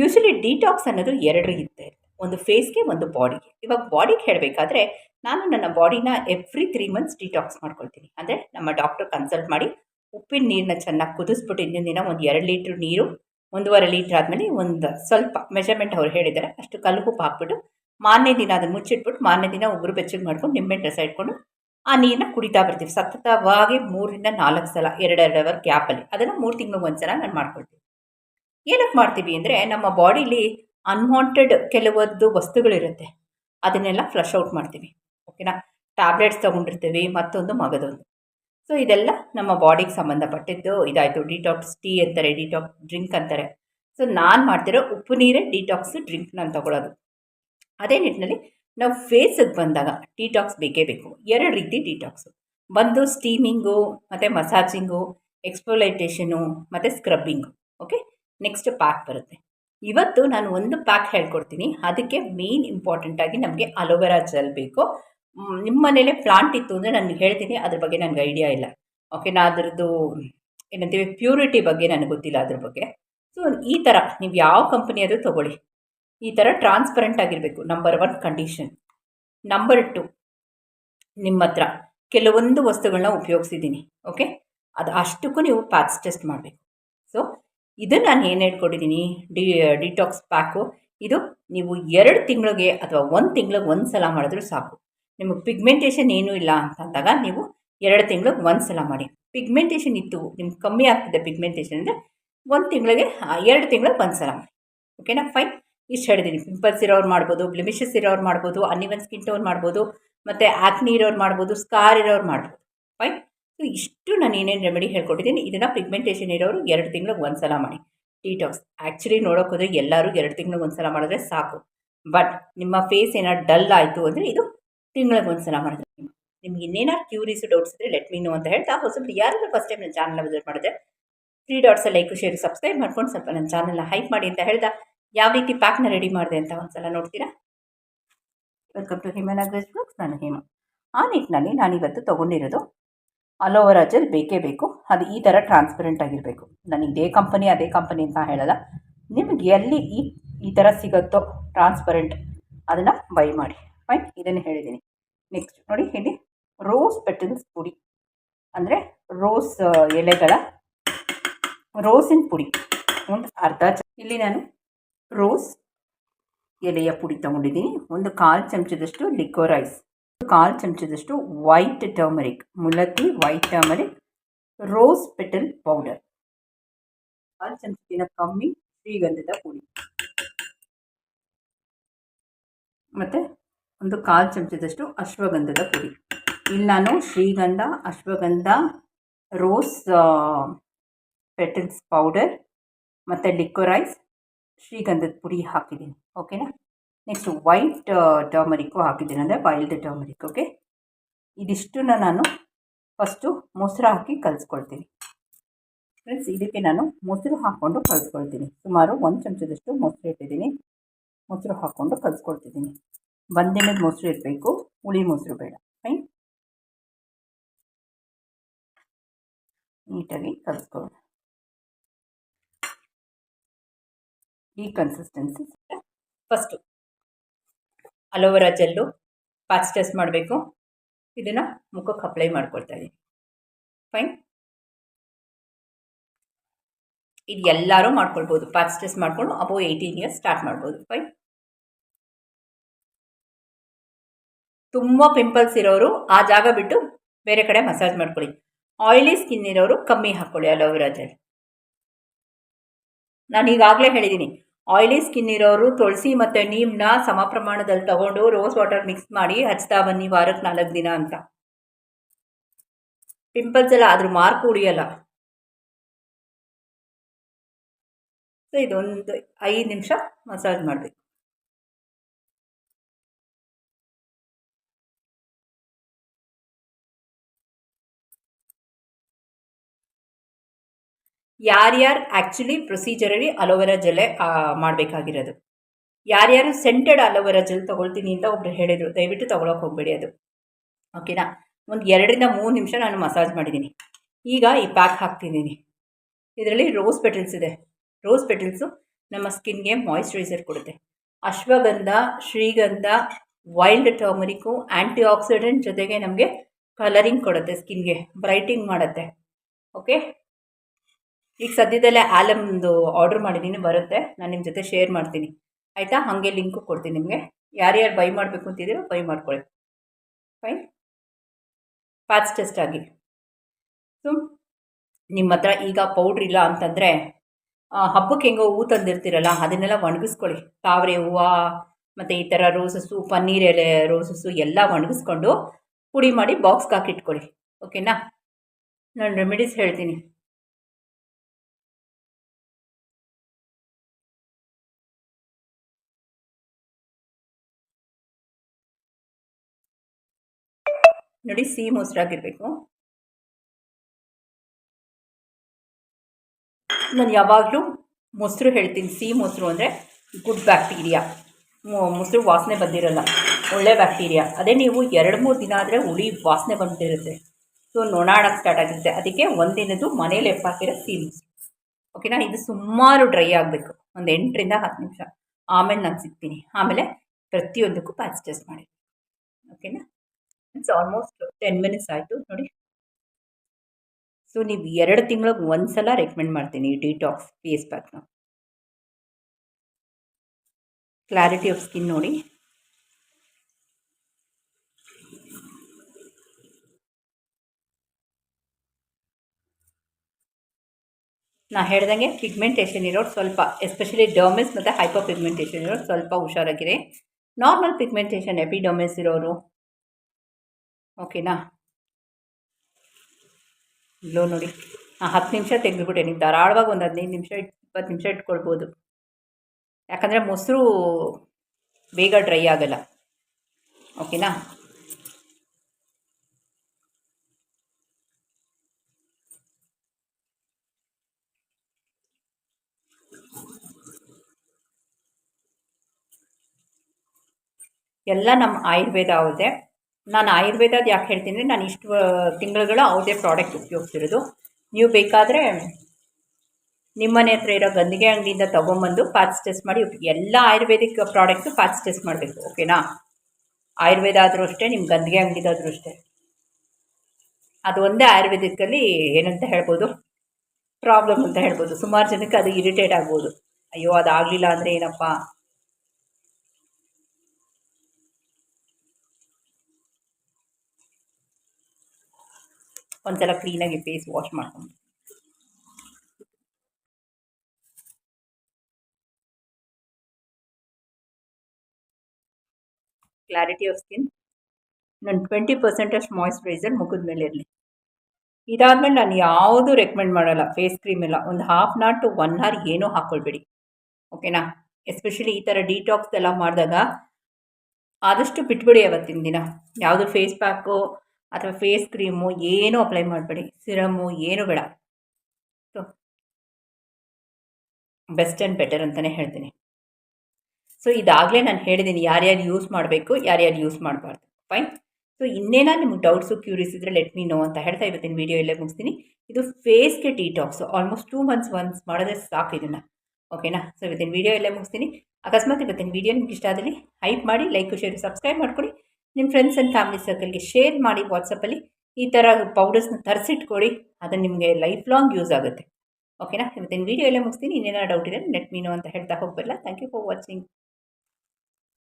Usually detox ಅನ್ನೋದು ಎರಡು ಇರುತ್ತೆ. ಒಂದು ಫೇಸ್ಗೆ ಒಂದು ಬಾಡಿಗೆ ಇವಾಗ ಬಾಡಿಗೆ ಹೇಳಬೇಕಾದ್ರೆ ನಾನು ನನ್ನ ಬಾಡಿನ ಎವ್ರಿ ತ್ರೀ ಮಂತ್ಸ್ ಡಿಟಾಕ್ಸ್ ಮಾಡ್ಕೊಳ್ತೀನಿ. ಅಂದರೆ ನಮ್ಮ ಡಾಕ್ಟರ್ ಕನ್ಸಲ್ಟ್ ಮಾಡಿ ಉಪ್ಪಿನ ನೀರನ್ನ ಚೆನ್ನಾಗಿ ಕುದಿಸ್ಬಿಟ್ಟು ಇಂದಿನ ದಿನ ಒಂದು ಎರಡು ಲೀಟ್ರ್ ನೀರು, ಒಂದೂವರೆ ಲೀಟ್ರ್ ಆದಮೇಲೆ ಒಂದು ಸ್ವಲ್ಪ ಮೆಷರ್ಮೆಂಟ್ ಅವ್ರು ಹೇಳಿದ್ದಾರೆ ಅಷ್ಟು ಕಲ್ಲು ಉಪ್ಪು ಹಾಕ್ಬಿಟ್ಟು ಮಾರನೇ ದಿನ ಅದನ್ನು ಮುಚ್ಚಿಟ್ಬಿಟ್ಟು ಮಾರನೇ ದಿನ ಉಗುರು ಬೆಚ್ಚಗೆ ಮಾಡ್ಕೊಂಡು ನಿಂಬೆ ರಸ ಇಟ್ಕೊಂಡು ಆ ನೀರನ್ನ ಕುಡಿತಾ ಬರ್ತೀವಿ. ಸತತವಾಗಿ ಮೂರರಿಂದ ನಾಲ್ಕು ಸಲ ಎರಡೆರಡು ಅವರ್ ಗ್ಯಾಪಲ್ಲಿ ಅದನ್ನು ಮೂರು ತಿಂಗಳಿಗೆ ಒಂದು ಸಲ ನಾನು ಮಾಡ್ಕೊಳ್ತೀನಿ. ಏನಕ್ಕೆ ಮಾಡ್ತೀವಿ ಅಂದರೆ ನಮ್ಮ ಬಾಡಿಲಿ ಅನ್ವಾಂಟೆಡ್ ಕೆಲವೊಂದು ವಸ್ತುಗಳಿರುತ್ತೆ. ಅದನ್ನೆಲ್ಲ ಫ್ಲಶ್ ಔಟ್ ಮಾಡ್ತೀವಿ. ಓಕೆನಾ ಟ್ಯಾಬ್ಲೆಟ್ಸ್ ತೊಗೊಂಡಿರ್ತೀವಿ, ಮತ್ತೊಂದು ಮಗದೊಂದು. ಸೊ ಇದೆಲ್ಲ ನಮ್ಮ ಬಾಡಿಗೆ ಸಂಬಂಧಪಟ್ಟಿದ್ದು. ಇದಾಯಿತು ಡಿಟಾಕ್ಸ್ ಟೀ ಅಂತಾರೆ ಡಿಟಾಕ್ಸ್ ಡ್ರಿಂಕ್ ಅಂತಾರೆ. ಸೊ ನಾನು ಮಾಡ್ತಿರೋ ಉಪ್ಪು ನೀರೇ ಡಿಟಾಕ್ಸ್ ಡ್ರಿಂಕ್ ನಾನು ತೊಗೊಳೋದು. ಅದೇ ನಿಟ್ಟಿನಲ್ಲಿ ನಾವು ಫೇಸಿಗೆ ಬಂದಾಗ ಡಿಟಾಕ್ಸ್ ಬೇಕೇ ಬೇಕು. ಎರಡು ರೀತಿ ಡಿಟಾಕ್ಸು ಒಂದು ಸ್ಟೀಮಿಂಗು ಮತ್ತು ಮಸಾಜಿಂಗು ಎಕ್ಸ್ಪೊಲೈಟೇಷನು ಮತ್ತು ಸ್ಕ್ರಬ್ಬಿಂಗು ಓಕೆ ನೆಕ್ಸ್ಟ್ ಪ್ಯಾಕ್ ಬರುತ್ತೆ. ಇವತ್ತು ನಾನು ಒಂದು ಪ್ಯಾಕ್ ಹೇಳ್ಕೊಡ್ತೀನಿ. ಅದಕ್ಕೆ ಮೇನ್ ಇಂಪಾರ್ಟೆಂಟಾಗಿ ನಮಗೆ ಅಲೋವೆರಾ ಜೆಲ್ ಬೇಕು. ನಿಮ್ಮ ಮನೇಲೆ ಪ್ಲಾಂಟ್ ಇತ್ತು ಅಂದರೆ ನಾನು ಹೇಳ್ತೀನಿ. ಅದ್ರ ಬಗ್ಗೆ ನನಗೆ ಐಡಿಯಾ ಇಲ್ಲ. ಓಕೆ ನಾ ಅದರದ್ದು ಏನಂತೀವಿ ಪ್ಯೂರಿಟಿ ಬಗ್ಗೆ ನನಗೆ ಗೊತ್ತಿಲ್ಲ ಅದ್ರ ಬಗ್ಗೆ. ಸೊ ಈ ಥರ ನೀವು ಯಾವ ಕಂಪನಿಯದು ತೊಗೊಳ್ಳಿ. ಈ ಥರ ಟ್ರಾನ್ಸ್ಪರೆಂಟ್ ಆಗಿರಬೇಕು. Number one condition number two ನಿಮ್ಮ ಹತ್ರ ಕೆಲವೊಂದು ವಸ್ತುಗಳನ್ನ ಉಪಯೋಗಿಸಿದ್ದೀನಿ. ಓಕೆ ಅದು ಅಷ್ಟಕ್ಕೂ ನೀವು ಪ್ಯಾಕ್ಸ್ ಟೆಸ್ಟ್ ಮಾಡಬೇಕು. ಸೊ ಇದು ನಾನು ಏನು ಹೇಳ್ಕೊಟ್ಟಿದ್ದೀನಿ ಡಿ ಡಿಟಾಕ್ಸ್ ಪ್ಯಾಕು ಇದು ನೀವು ಎರಡು ತಿಂಗಳಿಗೆ ಅಥವಾ ಒಂದು ತಿಂಗಳಿಗೆ ಒಂದು ಸಲ ಮಾಡಿದ್ರೂ ಸಾಕು. ನಿಮಗೆ ಪಿಗ್ಮೆಂಟೇಷನ್ ಏನೂ ಇಲ್ಲ ಅಂತಂದಾಗ ನೀವು ಎರಡು ತಿಂಗಳಿಗೆ ಒಂದು ಸಲ ಮಾಡಿ. ಪಿಗ್ಮೆಂಟೇಷನ್ ಇತ್ತು, ನಿಮ್ಗೆ ಕಮ್ಮಿ ಆಗ್ತಿದೆ ಪಿಗ್ಮೆಂಟೇಷನ್ ಅಂದರೆ ಒಂದು ತಿಂಗಳಿಗೆ ಎರಡು ತಿಂಗಳಿಗೆ ಒಂದು ಸಲ ಮಾಡಿ. ಓಕೆನಾ ಫೈನ್ ಇಷ್ಟು ಹೇಳಿದ್ದೀನಿ ಪಿಂಪಲ್ಸ್ ಇರೋರು ಮಾಡ್ಬೋದು ಬ್ಲಿಮಿಷಸ್ ಇರೋರು ಮಾಡ್ಬೋದು ಅನ್ಇವನ್ ಸ್ಕಿನ್ ಟೋನ್ ಮಾಡ್ಬೋದು, ಮತ್ತು ಆಕ್ನಿ ಇರೋರು ಮಾಡ್ಬೋದು ಸ್ಕಾರ್ ಇರೋರು ಮಾಡ್ಬೋದು. ಫೈನ್ ಸೊ ಇಷ್ಟು ನಾನು ಏನೇನು ರೆಮಿಡಿ ಹೇಳ್ಕೊಟ್ಟಿದ್ದೀನಿ. ಇದನ್ನು ಪಿಗ್ಮೆಂಟೇಷನ್ ಇರೋರು ಎರಡು ತಿಂಗಳಿಗೆ ಒಂದು ಸಲ ಮಾಡಿ ಡಿಟಾಕ್ಸ್ ಆ್ಯಕ್ಚುಲಿ ನೋಡೋಕ್ಕೋದ್ರೆ ಎಲ್ಲರೂ ಎರಡು ತಿಂಗಳಿಗೆ ಒಂದು ಸಲ ಮಾಡಿದ್ರೆ ಸಾಕು. ಬಟ್ ನಿಮ್ಮ ಫೇಸ್ ಏನಾದ್ರು ಡಲ್ ಆಯಿತು ಅಂದರೆ ಇದು ತಿಂಗಳಿಗೆ ಒಂದು ಸಲ ಮಾಡಿದ್ರೆ ನಿಮ್ಗೆ ಇನ್ನೇನಾದ್ರು ಕ್ಯೂರೀಸ್ ಡೌಟ್ಸ್ ಇದ್ದರೆ ಲೆಟ್ ಮೀನು ಅಂತ ಹೇಳ್ತಾ ಹೊಸಬ್ರು ಯಾರಾದರೂ ಫಸ್ಟ್ ಟೈಮ್ ನನ್ನ ಚಾನಲ್ ವಿಸಿಟ್ ಮಾಡಿದ್ರೆ three dots like share subscribe ಮಾಡ್ಕೊಂಡು ಸ್ವಲ್ಪ ನನ್ನ ಚಾನಲ್ನ ಹೈಪ್ ಮಾಡಿ ಅಂತ ಹೇಳ್ದಾ ಯಾವ ರೀತಿ ಪ್ಯಾಕ್ನ ರೆಡಿ ಮಾಡಿದೆ ಅಂತ ಒಂದು ಸಲ ನೋಡ್ತೀರಾ? ವೆಲ್ಕಮ್ ಟು ಹಿಮನ್ ಅಗ್ರೆಸ್ ಬ್ಲಾಗ್ಸ್ ನಾನು ಹೇಮ. ಆ ನಿಟ್ಟಿನಲ್ಲಿ ನಾನಿವತ್ತು ತೊಗೊಂಡಿರೋದು ಅಲೋವೆರಾ ಜೆಲ್ ಬೇಕೇ ಬೇಕು. ಅದು ಈ ಥರ ಟ್ರಾನ್ಸ್ಪರೆಂಟ್ ಆಗಿರಬೇಕು. ನನಗೆ ಇದೇ ಕಂಪನಿ ಅದೇ ಕಂಪನಿ ಅಂತ ಹೇಳಲ್ಲ. ನಿಮಗೆ ಎಲ್ಲಿ ಈ ಈ ಥರ ಸಿಗುತ್ತೋ ಟ್ರಾನ್ಸ್ಪರೆಂಟ್ ಅದನ್ನು ಬೈ ಮಾಡಿ. ಫೈನ್ ಇದನ್ನು ಹೇಳಿದ್ದೀನಿ. ನೆಕ್ಸ್ಟ್ ನೋಡಿ, ಇಲ್ಲಿ ರೋಸ್ ಪೆಟಲ್ಸ್ ಪುಡಿ. ಅಂದರೆ ರೋಸ್ ಎಲೆಗಳ ರೋಸಿನ ಪುಡಿ. ಒಂದು ಅರ್ಧ ಇಲ್ಲಿ ನಾನು ರೋಸ್ ಎಲೆಯ ಪುಡಿ ತೊಗೊಂಡಿದ್ದೀನಿ. ಒಂದು ಕಾಲು ಚಮಚದಷ್ಟು ಲಿಕೋರೈಸ್ ಕಾಲು ಚಮಚದಷ್ಟು white turmeric ಮುಲಕ್ಕಿ white turmeric rose petal powder ಕಾಲು ಚಮಚದಿನ ಕಮ್ಮಿ ಶ್ರೀಗಂಧದ ಪುಡಿ. ಮತ್ತು ಒಂದು ಕಾಲು ಚಮಚದಷ್ಟು ಅಶ್ವಗಂಧದ ಪುಡಿ. ಇಲ್ಲಿ ನಾನು ಶ್ರೀಗಂಧ, ಅಶ್ವಗಂಧ ರೋಸ್ ಪೆಟಲ್ಸ್ ಪೌಡರ್ ಮತ್ತು ಲಿಕ್ವರೈಸ್ ಶ್ರೀಗಂಧದ ಪುಡಿ ಹಾಕಿದ್ದೀನಿ. ಓಕೆನಾ ನೆಕ್ಸ್ಟ್ ವೈಟ್ ಟರ್ಮರಿಕ್ಕು ಹಾಕಿದ್ದೀನಿ. ಅಂದರೆ ವೈಲ್ಡ್ ಟರ್ಮರಿಕ್ ಓಕೆ ಇದಿಷ್ಟನ್ನು ನಾನು ಫಸ್ಟು ಮೊಸರು ಹಾಕಿ ಕಲಿಸ್ಕೊಳ್ತೀನಿ. ಫ್ರೆಂಡ್ಸ್ ಇದಕ್ಕೆ ನಾನು ಮೊಸರು ಹಾಕ್ಕೊಂಡು ಕಲಿಸ್ಕೊಳ್ತೀನಿ. ಸುಮಾರು ಒಂದು ಚಮಚದಷ್ಟು ಮೊಸರು ಇಟ್ಟಿದ್ದೀನಿ. ಮೊಸರು ಹಾಕ್ಕೊಂಡು ಕಲಿಸ್ಕೊಳ್ತಿದ್ದೀನಿ. ಬಂದಿನದ ಮೊಸರು ಇರಬೇಕು, ಹುಳಿ ಮೊಸರು ಬೇಡ. ಫೈನ್ ನೀಟಾಗಿ ಕಲಿಸ್ಕೊಳ್ಳೋಣ ಈ consistency first aloe vera gel test ಮಾಡಬೇಕು. ಇದನ್ನು ಮುಖಕ್ಕೆ ಅಪ್ಲೈ ಮಾಡ್ಕೊಳ್ತಾ ಇದ್ದೀನಿ ಫೈನ್. ಇದು ಎಲ್ಲರೂ ಮಾಡ್ಕೊಳ್ಬೋದು. ಟೆಸ್ಟ್ ಮಾಡಿಕೊಂಡು ಅಬೋ ಏಯ್ಟೀನ್ ಇಯರ್ಸ್ ಸ್ಟಾರ್ಟ್ ಮಾಡ್ಬೋದು. ಫೈನ್. ತುಂಬ ಪಿಂಪಲ್ಸ್ ಇರೋರು ಆ ಜಾಗ ಬಿಟ್ಟು ಬೇರೆ ಕಡೆ ಮಸಾಜ್ ಮಾಡ್ಕೊಳ್ಳಿ. ಆಯಿಲಿ ಸ್ಕಿನ್ ಇರೋರು ಕಮ್ಮಿ ಹಾಕ್ಕೊಳ್ಳಿ ಅಲೋವೆರಾ ಜೆಲ್. ನಾನು ಈಗಾಗಲೇ ಹೇಳಿದ್ದೀನಿ ಆಯಿಲಿ ಸ್ಕಿನ್ ಇರೋರು ತುಳಸಿ ಮತ್ತು ನೀಮ್ನ ಸಮ ಪ್ರಮಾಣದಲ್ಲಿ ತಗೊಂಡು ರೋಸ್ ವಾಟರ್ ಮಿಕ್ಸ್ ಮಾಡಿ ಹಚ್ತಾ ಬನ್ನಿ ವಾರಕ್ಕೆ ನಾಲ್ಕು ದಿನ ಅಂತ. ಪಿಂಪಲ್ಸ್ ಎಲ್ಲ ಅದ್ರ ಮಾರ್ಕ್ ಉಳಿಯಲ್ಲ. ಸೊ ಇದೊಂದು ಐದು ನಿಮಿಷ ಮಸಾಜ್ ಮಾಡಬೇಕು. ಯಾರ್ಯಾರು ಆ್ಯಕ್ಚುಲಿ ಪ್ರೊಸೀಜರಲ್ಲಿ ಅಲೋವೆರಾ ಜೆಲೆ ಮಾಡಬೇಕಾಗಿರೋದು. ಯಾರ್ಯಾರು ಸೆಂಟೆಡ್ ಅಲೋವೆರಾ ಜೆಲ್ ತೊಗೊಳ್ತೀನಿ ಅಂತ ಒಬ್ರು ಹೇಳಿದರು, ದಯವಿಟ್ಟು ತೊಗೊಳಕ್ಕೆ ಹೋಗಬೇಡಿ ಅದು. ಓಕೆನಾ ಒಂದು ಎರಡರಿಂದ ಮೂರು ನಿಮಿಷ ನಾನು ಮಸಾಜ್ ಮಾಡಿದ್ದೀನಿ. ಈಗ ಈ ಪ್ಯಾಕ್ ಹಾಕ್ತಿದ್ದೀನಿ. ಇದರಲ್ಲಿ ರೋಸ್ ಪೆಟಲ್ಸ್ ಇದೆ. ರೋಸ್ ಪೆಟಲ್ಸು ನಮ್ಮ ಸ್ಕಿನ್ಗೆ ಮಾಯಿಶ್ಚರೈಸರ್ ಕೊಡುತ್ತೆ. ಅಶ್ವಗಂಧ, ಶ್ರೀಗಂಧ ವೈಲ್ಡ್ ಟರ್ಮರಿಕು ಆ್ಯಂಟಿ ಆಕ್ಸಿಡೆಂಟ್ ಜೊತೆಗೆ ನಮಗೆ ಕಲರಿಂಗ್ ಕೊಡುತ್ತೆ ಸ್ಕಿನ್ಗೆ ಬ್ರೈಟಿಂಗ್ ಮಾಡುತ್ತೆ. ಓಕೆ ಈಗ ಸದ್ಯದಲ್ಲೇ ಆಲಮ್ದು ಆರ್ಡ್ರ್ ಮಾಡಿದ್ದೀನಿ ಬರುತ್ತೆ. ನಾನು ನಿಮ್ಮ ಜೊತೆ ಶೇರ್ ಮಾಡ್ತೀನಿ. ಆಯಿತಾ? ಹಾಗೆ ಲಿಂಕು ಕೊಡ್ತೀನಿ ನಿಮಗೆ. ಯಾರ್ಯಾರು ಬೈ ಮಾಡಬೇಕು ಅಂತಿದ್ದೀರೋ ಬೈ ಮಾಡ್ಕೊಳ್ಳಿ. ಫೈನ್ ಪ್ಯಾಚ್ ಟೆಸ್ಟ್ ಆಗಿ. ಸೊ ನಿಮ್ಮ ಹತ್ರ ಈಗ ಪೌಡ್ರ್ ಇಲ್ಲ ಅಂತಂದರೆ ಹಬ್ಬಕ್ಕೆ ಹೆಂಗೋ ಹೂ ತಂದಿರ್ತೀರಲ್ಲ, ಅದನ್ನೆಲ್ಲ ಒಣಗಿಸ್ಕೊಳ್ಳಿ. ತಾವರೆ ಹೂವು, ಮತ್ತು ಈ ಥರ ರೋಸಸ್ಸು ಪನ್ನೀರ್ ಎಲೆ ರೋಸಸ್ಸು ಎಲ್ಲ ಒಣಗಿಸ್ಕೊಂಡು ಪುಡಿ ಮಾಡಿ ಬಾಕ್ಸ್ಗೆ ಹಾಕಿಟ್ಕೊಳ್ಳಿ. ಓಕೆನಾ ನಾನು ರೆಮಿಡೀಸ್ ಹೇಳ್ತೀನಿ. ನೋಡಿ ಸಿಹಿ ಮೊಸರಾಗಿರಬೇಕು ನಾನು ಯಾವಾಗಲೂ ಮೊಸರು ಹೇಳ್ತೀನಿ ಸಿಹಿ ಮೊಸರು ಅಂದರೆ ಗುಡ್ ಬ್ಯಾಕ್ಟೀರಿಯಾ ಮೊಸರು ವಾಸನೆ ಬಂದಿರಲ್ಲ, ಒಳ್ಳೆ ಬ್ಯಾಕ್ಟೀರಿಯಾ ಅದೇ ನೀವು ಎರಡು, ಮೂರು ದಿನ ಆದರೆ ಹುಳಿ ವಾಸನೆ ಬಂದಿರುತ್ತೆ. ಸೊ ನೊಣಾಡಕ್ಕೆ ಸ್ಟಾರ್ಟ್ ಆಗಿರುತ್ತೆ ಅದಕ್ಕೆ ಒಂದಿನದ್ದು ಮನೇಲಿ ಎಪ್ಪಾಕಿರೋ ಸಿಹಿ ಮೊಸರು. ಓಕೆನಾ ಇದು ಸುಮಾರು ಡ್ರೈ ಆಗಬೇಕು. ಒಂದು ಎಂಟರಿಂದ ಹತ್ತು ನಿಮಿಷ. ಆಮೇಲೆ ನಾನು ಸಿಗ್ತೀನಿ. ಆಮೇಲೆ ಪ್ರತಿಯೊಂದಕ್ಕೂ ಪ್ಯಾಚ್ ಟೆಸ್ಟ್ ಮಾಡಿ ಓಕೆನಾ ಇಟ್ಸ್ ಆಲ್ಮೋಸ್ಟ್ ಟೆನ್ ಮಿನಿಟ್ಸ್ ಆಯಿತು, ನೋಡಿ. ಸೊ ನೀವು ಎರಡು ತಿಂಗಳಿಗೆ ಒಂದು ಸಲ ರೆಕಮೆಂಡ್ ಮಾಡ್ತೀನಿ ಈ ಡಿಟಾಕ್ಸ್ ಫೇಸ್ ಪ್ಯಾಕ್ನ ಕ್ಲಾರಿಟಿ ಆಫ್ ಸ್ಕಿನ್ ನೋಡಿ. ನಾ ಹೇಳ್ದಂಗೆ ಪಿಗ್ಮೆಂಟೇಷನ್ ಇರೋರು ಸ್ವಲ್ಪ ಎಸ್ಪೆಷಲಿ ಡರ್ಮಿಸ್ ಮತ್ತು ಹೈಪರ್ ಪಿಗ್ಮೆಂಟೇಷನ್ ಇರೋರು ಸ್ವಲ್ಪ ಹುಷಾರಾಗಿರಿ. ನಾರ್ಮಲ್ ಪಿಗ್ಮೆಂಟೇಷನ್ ಎಪಿಡರ್ಮಿಸ್ ಇರೋರು. ಓಕೆನಾ? ಲೋ ನೋಡಿ. ಹಾಂ ಹತ್ತು ನಿಮಿಷ ತೆಗೆದುಬಿಟ್ಟೆ, ನೀವು ಧಾರಾಳವಾಗಿ ಒಂದು ಹದಿನೈದು ನಿಮಿಷ ಇಪ್ಪತ್ತು ನಿಮಿಷ ಇಟ್ಕೊಳ್ಬೋದು. ಯಾಕಂದರೆ ಮೊಸರು ಬೇಗ ಡ್ರೈ ಆಗಲ್ಲ. ಓಕೆನಾ? ಎಲ್ಲ ನಮ್ಮ ಆಯುರ್ವೇದ ಅವ್ರದ್ದೇ. ನಾನು ಆಯುರ್ವೇದದ ಯಾಕೆ ಹೇಳ್ತೀನಿ ನಾನು ಇಷ್ಟು ತಿಂಗಳುಗಳು ಯಾವುದೇ ಪ್ರಾಡಕ್ಟ್ ಉಪಯೋಗಿಸಿರೋದು. ನೀವು ಬೇಕಾದರೆ ನಿಮ್ಮನೆ ಹತ್ರ ಇರೋ ಗಂದಿಗೆ ಅಂಗಡಿಯಿಂದ ತೊಗೊಂಬಂದು ಪ್ಯಾಚ್ ಟೆಸ್ಟ್ ಮಾಡಿ ಎಲ್ಲ ಆಯುರ್ವೇದಿಕ್ ಪ್ರಾಡಕ್ಟು ಪ್ಯಾಚ್ ಟೆಸ್ಟ್ ಮಾಡಬೇಕು ಓಕೆನಾ ಆಯುರ್ವೇದ ಆದರೂ ಅಷ್ಟೇ ನಿಮ್ಮ ಗಂದಿಗೆ ಅಂಗಡಿದಾದರೂ ಅಷ್ಟೇ. ಅದು ಒಂದೇ ಆಯುರ್ವೇದಿಕ್ಕಲ್ಲಿ ಏನಂತ ಹೇಳ್ಬೋದು? ಪ್ರಾಬ್ಲಮ್ ಅಂತ ಹೇಳ್ಬೋದು. ಸುಮಾರು ಜನಕ್ಕೆ ಅದು ಇರಿಟೇಟ್ ಆಗ್ಬೋದು. ಅಯ್ಯೋ ಅದು ಆಗಲಿಲ್ಲ ಅಂದರೆ ಏನಪ್ಪ? ಒಂದ್ಸಲ ಕ್ಲೀನಾಗಿ ಫೇಸ್ ವಾಶ್ ಮಾಡ್ಕೊಂಡು ಕ್ಲಾರಿಟಿ ಆಫ್ ಸ್ಕಿನ್ ನಾನು ಟ್ವೆಂಟಿ ಪರ್ಸೆಂಟಷ್ಟು ಮಾಯಿಶ್ಚರೈಸರ್ ಮುಖದ ಮೇಲೆ ಇರಲಿ. ಇದಾದಮೇಲೆ ನಾನು ಯಾವುದೂ ರೆಕಮೆಂಡ್ ಮಾಡಲ್ಲ ಫೇಸ್ ಕ್ರೀಮ್ ಎಲ್ಲ. ಒಂದು half an hour to one hour ಏನೂ ಹಾಕ್ಕೊಳ್ಬೇಡಿ ಓಕೆನಾ ಎಸ್ಪೆಷಲಿ ಈ ಥರ ಡಿಟಾಕ್ಸ್ ಎಲ್ಲ ಮಾಡಿದಾಗ ಆದಷ್ಟು ಬಿಟ್ಬಿಡಿ ಅವತ್ತಿನ ದಿನ. ಯಾವುದು ಫೇಸ್ ಪ್ಯಾಕು ಅಥವಾ ಫೇಸ್ ಕ್ರೀಮು ಏನೂ ಅಪ್ಲೈ ಮಾಡಬೇಡಿ. ಸಿರಮು ಏನು ಬೇಡ. ಸೊ ಬೆಸ್ಟ್ ಆ್ಯಂಡ್ ಬೆಟರ್ ಅಂತಲೇ ಹೇಳ್ತೀನಿ. ಸೊ ಇದಾಗಲೇ ನಾನು ಹೇಳಿದ್ದೀನಿ ಯಾರ್ಯಾರು ಯೂಸ್ ಮಾಡಬೇಕು, ಯಾರ್ಯಾರು ಯೂಸ್ ಮಾಡಬಾರ್ದು. ಫೈನ್ ಸೊ ಇನ್ನೇನ ನಿಮ್ಗೆ ಡೌಟ್ಸು ಕ್ಯೂರಿಯಸ್ ಇದ್ದರೆ ಲೆಟ್ ಮೀ ನೋ ಅಂತ ಹೇಳ್ತಾ ಇವತ್ತಿನ ವೀಡಿಯೋ ಇಲ್ಲೇ ಮುಗಿಸ್ತೀನಿ. ಇದು ಫೇಸ್ಗೆ ಟಾಕ್ಸ್ ಆಲ್ಮೋಸ್ಟ್ ಟೂ ಮಂತ್ಸ್ ಒನ್ಸ್ ಮಾಡಿದ್ರೆ ಸಾಕು ಇದನ್ನು. ಓಕೆನಾ ಸೊ ಇವತ್ತಿನ ವೀಡಿಯೋ ಇಲ್ಲೇ ಮುಗಿಸ್ತೀನಿ. ಅಕಸ್ಮಾತ್ ಇವತ್ತಿನ ವೀಡಿಯೋ ನಿಮ್ಗೆ ಇಷ್ಟ ಆದಲ್ಲಿ ಹೈಪ್ ಮಾಡಿ ಲೈಕ್ ಶೇರ್ ಸಬ್ಸ್ಕ್ರೈಬ್ ಮಾಡ್ಕೊಳ್ಳಿ ನಿಮ್ಮ ಫ್ರೆಂಡ್ಸ್ ಆ್ಯಂಡ್ ಫ್ಯಾಮಿಲಿ ಸರ್ಕಲ್ಗೆ ಶೇರ್ ಮಾಡಿ ವಾಟ್ಸಪ್ಪಲ್ಲಿ ಈ ಥರ ಪೌಡರ್ಸ್ನ ತರಿಸಿಟ್ಕೊಡಿ, ಅದು ನಿಮಗೆ ಲೈಫ್ ಲಾಂಗ್ ಯೂಸ್ ಆಗುತ್ತೆ ಓಕೆನಾ ಇವತ್ತಿನ ವೀಡಿಯೋ ಎಲ್ಲ ಮುಗಿಸ್ತೀನಿ. ಇನ್ನೇನಾರು ಡೌಟ್ ಇದೆ ನೆಟ್ ಮೀನು ಅಂತ ಹೇಳ್ತಾ ಹೋಗಬಲ್ಲ ಥ್ಯಾಂಕ್ ಯು ಫಾರ್ ವಾಚಿಂಗ್